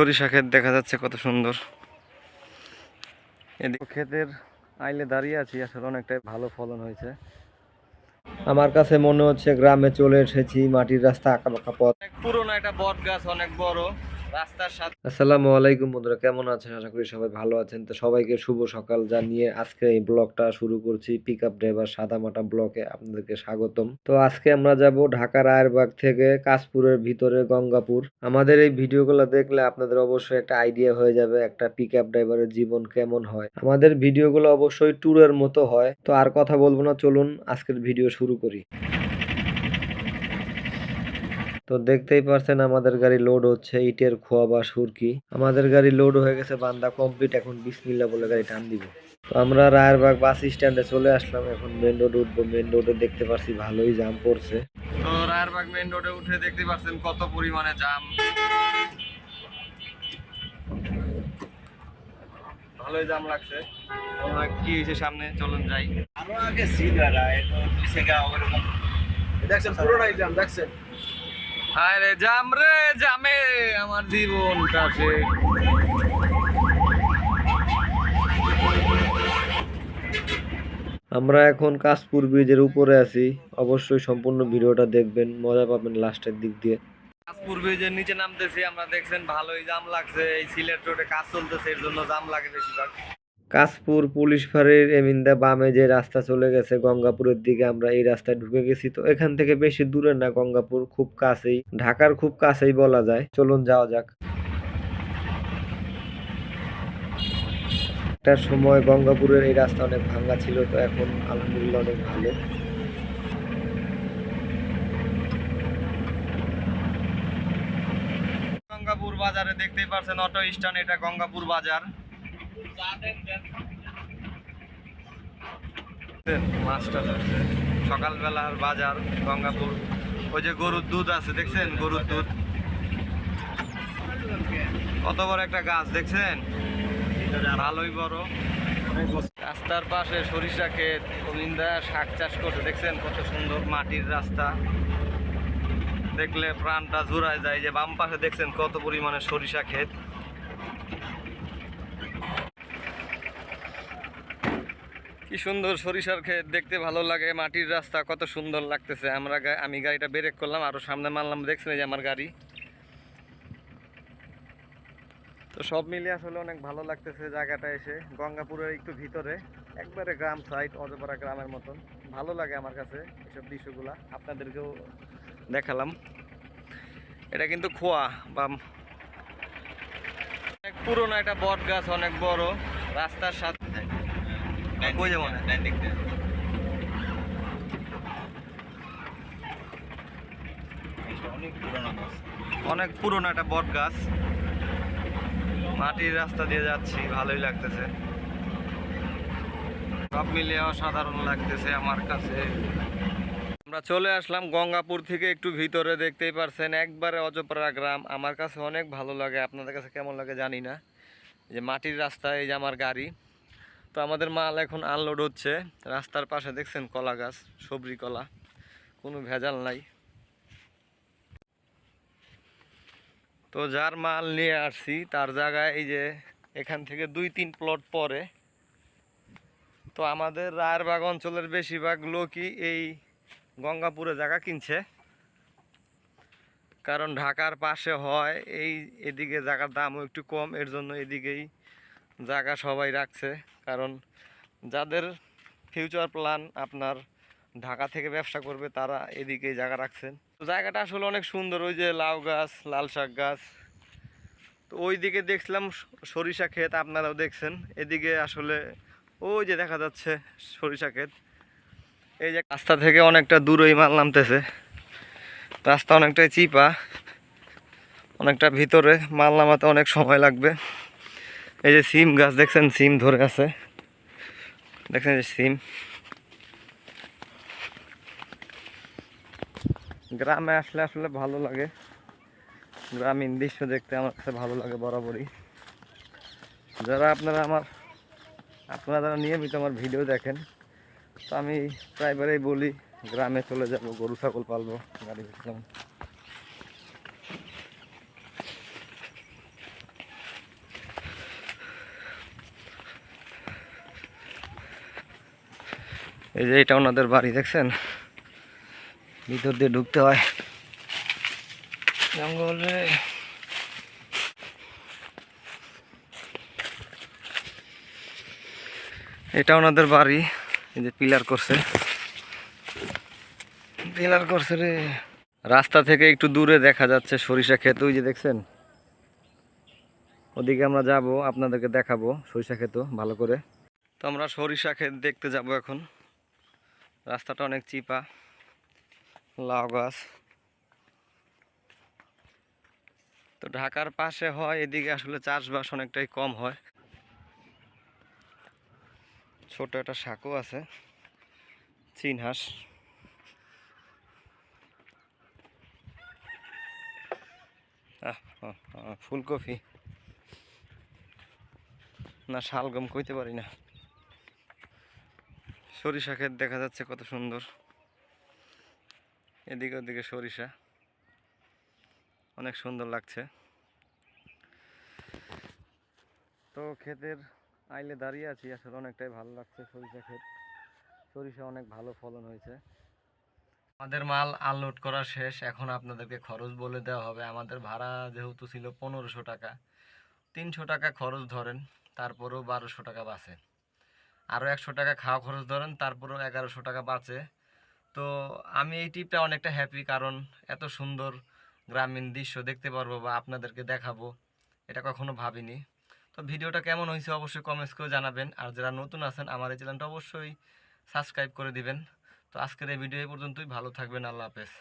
সরিষা ক্ষেত দেখা যাচ্ছে কত সুন্দর। এদিকে ক্ষেতের আইলে দাঁড়িয়ে আছি, আসলে অনেকটাই ভালো ফলন হয়েছে। আমার কাছে মনে হচ্ছে গ্রামে চলে এসেছি, মাটির রাস্তা আঁকা বাঁকা পথ পুরোনো একটা বট গাছ, অনেক বড়। আসসালামু আলাইকুম বন্ধুরা, কেমন আছেন? আশা করি সবাই ভালো আছেন। তো সবাইকে শুভ সকাল জানিয়ে আজকে এই ব্লগটা শুরু করছি পিক আপ ড্রাইভার সাদামাটা ব্লকে আপনাদেরকে স্বাগতম। তো আজকে আমরা যাব ঢাকা রায়েরবাগ থেকে কাশপুরের ভিতরে গঙ্গাপুর। আমাদের এই ভিডিওগুলো দেখলে আপনাদের অবশ্যই একটা আইডিয়া হয়ে যাবে একটা পিক আপ ড্রাইভারের জীবন কেমন হয়। আমাদের ভিডিওগুলো অবশ্যই ট্যুরের মতো হয়। তো আর কথা বলব না, চলুন আজকের ভিডিও শুরু করি। তো দেখতেই পারছেন আমাদের গাড়ি লোড হচ্ছে ইটের খোয়া বা সুরকি। আমাদের গাড়ি লোড হয়ে গেছে বান্দা কমপ্লিট এখন বিসমিল্লা বলে গাড়ি টান দিব। তো আমরা রায়েরবাগ বাস স্ট্যান্ডে চলে আসলাম এখন মেন রোডে উঠবো। মেন রোডে দেখতে পাচ্ছি ভালোই জাম পড়ছে। তো রায়েরবাগ মেন রোডে উঠে দেখতে পাচ্ছেন কত পরিমাণে জাম ভালোই জাম লাগছে। আমরা কি হয়েছে সামনে? চলুন যাই। আরও আগে সিগার গা ওরকম। দেখছেন পুরোটাই জাম দেখছেন? আরে জাম রে জামে আমার জীবনটা সে আমরা এখন কাশপুর ব্রিজের উপরে আছি। অবশ্যই সম্পূর্ণ ভিডিওটা দেখবেন মজা পাবেন লাস্টের দিক দিয়ে। কাশপুর ব্রিজের নিচে নামতেছি আমরা দেখছেন ভালোই জাম লাগছে এই সিলেট রোডে কাজ চলতেছে এর জন্য জাম লাগে বেশিরভাগ। কাশপুর পুলিশ ফাঁড়ির এমিন্দা বামে যে রাস্তা চলে গেছে গঙ্গাপুরের দিকে, আমরা এই রাস্তায় ঢুকে গেছি তো। এখান থেকে বেশি দূরে না, গঙ্গাপুর খুব কাছেই, ঢাকার খুব কাছেই বলা যায়। চলুন যাওয়া যাক। একটা সময় গঙ্গাপুরের এই রাস্তা অনেক ভাঙ্গা ছিল তো, এখন আলহামদুলিল্লাহ অনেক ভালো। গঙ্গাপুর বাজারে দেখতেই পারছেন, অটো স্ট্যান্ড, এটা গঙ্গাপুর বাজার। সকালবেলার বাজার, গঙ্গাপুর। ওই যে গরুর দুধ আছে, দেখছেন? গরুর দুধ। কত বড় একটা গাছ, দেখছেন? ভালোই বড়। রাস্তার পাশে সরিষা ক্ষেত অলিন্দা শাক চাষ করছে, দেখছেন? কত সুন্দর মাটির রাস্তা। দেখলে প্রাণটা জোড়ায় যায়। যে বাম পাশে দেখছেন, কত পরিমাণে সরিষা ক্ষেত। কি সুন্দর সরিষার ক্ষেত, দেখতে ভালো লাগে, মাটির রাস্তা কত সুন্দর লাগতেছে। আমরা আমি গাড়িটা ব্রেক করলাম, আরও সামনে মারলাম, দেখছেন এই যে আমার গাড়ি। তো সব মিলিয়ে আসলে অনেক ভালো লাগতেছে জায়গাটা এসে। গঙ্গাপুরের একটু ভিতরে, একবারে গ্রাম সাইড অজপাড়া গ্রামের মতন। ভালো লাগে আমার কাছে এসব দৃশ্যগুলা, আপনাদেরকেও দেখালাম। এটা কিন্তু খোয়া বা অনেক পুরনো একটা বট গাছ অনেক বড়। রাস্তার সাথে কই যাব না? ডাইন দিক দিয়ে অনেক পুরনো গাছ অনেক পুরনো একটা বট গাছ। মাটির রাস্তা দিয়ে যাচ্ছি ভালোই লাগতেছে। সব মিলিয়ে অসাধারণ লাগতেছে আমার কাছে। আমরা চলে আসলাম গঙ্গাপুর থেকে একটু ভিতরে দেখতেই পারছেন একবারে অজপাড়া গ্রাম। আমার কাছে অনেক ভালো লাগে আপনাদের কাছে কেমন লাগে জানি না। যে মাটির রাস্তা এই যে আমার গাড়ি। তো আমাদের মাল এখন আনলোড হচ্ছে। রাস্তার পাশে দেখছেন কলা গাছ সবরি কলা, কোনো ভেজাল নাই। তো যার মাল নিয়ে আসছি, তার জায়গায় এই যে এখান থেকে দুই তিন প্লট পরে। তো আমাদের রায়েরবাগ অঞ্চলের বেশিরভাগ লোকই এই গঙ্গাপুরে জায়গা কিনছে। কারণ ঢাকার পাশে হয়, এই এদিকে জায়গার দামও একটু কম, এর জন্য এদিকেই জায়গা সবাই রাখছে, কারণ যাদের ফিউচার প্ল্যান আপনার ঢাকা থেকে ব্যবসা করবে, তারা এদিকেই জায়গা রাখছেন। তো জায়গাটা আসলে অনেক সুন্দর, ওই যে লাউ গাছ, লাল শাক গাছ। তো ওই দিকে দেখছিলাম সরিষা ক্ষেত আপনারাও দেখছেন। এদিকে আসলে ওই যে দেখা যাচ্ছে সরিষা ক্ষেত। এই যে রাস্তা থেকে অনেকটা দূরই মাল নামতেছে। রাস্তা অনেকটাই চিপা, অনেকটা ভিতরে মাল নামাতে অনেক সময় লাগবে। এই যে সিম, গাছ দেখছেন? সিম ধরে আছে। দেখছেন যে সিম? গ্রামে আসলে আসলে ভালো লাগে। গ্রামীণ দৃশ্য দেখতে আমার কাছে ভালো লাগে বরাবরই। যারা আপনারা আমার, আপনারা যারা নিয়মিত আমার ভিডিও দেখেন, তো আমি প্রায়বারই বলি, গ্রামে চলে যাব, গরু, ছাগল পালবো, গাড়ি এই যে এটা ওনাদের বাড়ি, দেখছেন? ভিতর দিয়ে ঢুকতে হয়। জঙ্গলে এটা ওনাদের বাড়ি, এই যে পিলার করছে। পিলার করছে রে। রাস্তা থেকে একটু দূরে দেখা যাচ্ছে সরিষা ক্ষেত, ওই যে দেখছেন? ওদিকে আমরা যাব, আপনাদেরকে দেখাবো সরিষা ক্ষেত, ভালো করে। তো আমরা সরিষা ক্ষেত দেখতে যাব এখন। রাস্তাটা অনেক চিপা লাউ গাছ। তো ঢাকার পাশে হয় এদিকে আসলে চাষবাস অনেকটাই কম হয়। ছোট একটা শাকও আছে চীন হাঁস। আহ, আহ, আহ, ফুলকপি। না শালগম কইতে পারি না। সরিষা ক্ষেত দেখা যাচ্ছে কত সুন্দর। এদিকে ওদিকে সরিষা। অনেক সুন্দর লাগছে। তো ক্ষেতের আইলে দাঁড়িয়ে আছি, আসলে অনেকটাই ভালো লাগছে সরিষা ক্ষেত। সরিষা অনেক ভালো ফলন হয়েছে। আমাদের মাল আনলোড করা শেষ, এখন আপনাদেরকে খরচ বলে দেওয়া হবে। আমাদের ভাড়া যেহেতু ছিল পনেরোশো টাকা। তিনশো টাকা খরচ ধরেন, তারপরেও বারোশো টাকা বাঁচে। আরও একশো টাকা খাওয়া খরচ ধরেন, তারপরেও এগারোশো টাকা বাঁচে। তো আমি এই টিপটা অনেকটা হ্যাপি কারণ এত সুন্দর গ্রামীণ দৃশ্য দেখতে পারব বা আপনাদেরকে দেখাবো, এটা কখনো ভাবিনি। তো ভিডিওটা কেমন হয়েছে অবশ্যই কমেন্টস করে জানাবেন, আর যারা নতুন আছেন, আমার এই চ্যানেলটা অবশ্যই সাবস্ক্রাইব করে দিবেন। তো আজকের এই ভিডিও এই পর্যন্তই, ভালো থাকবেন, আল্লাহ হাফেজ।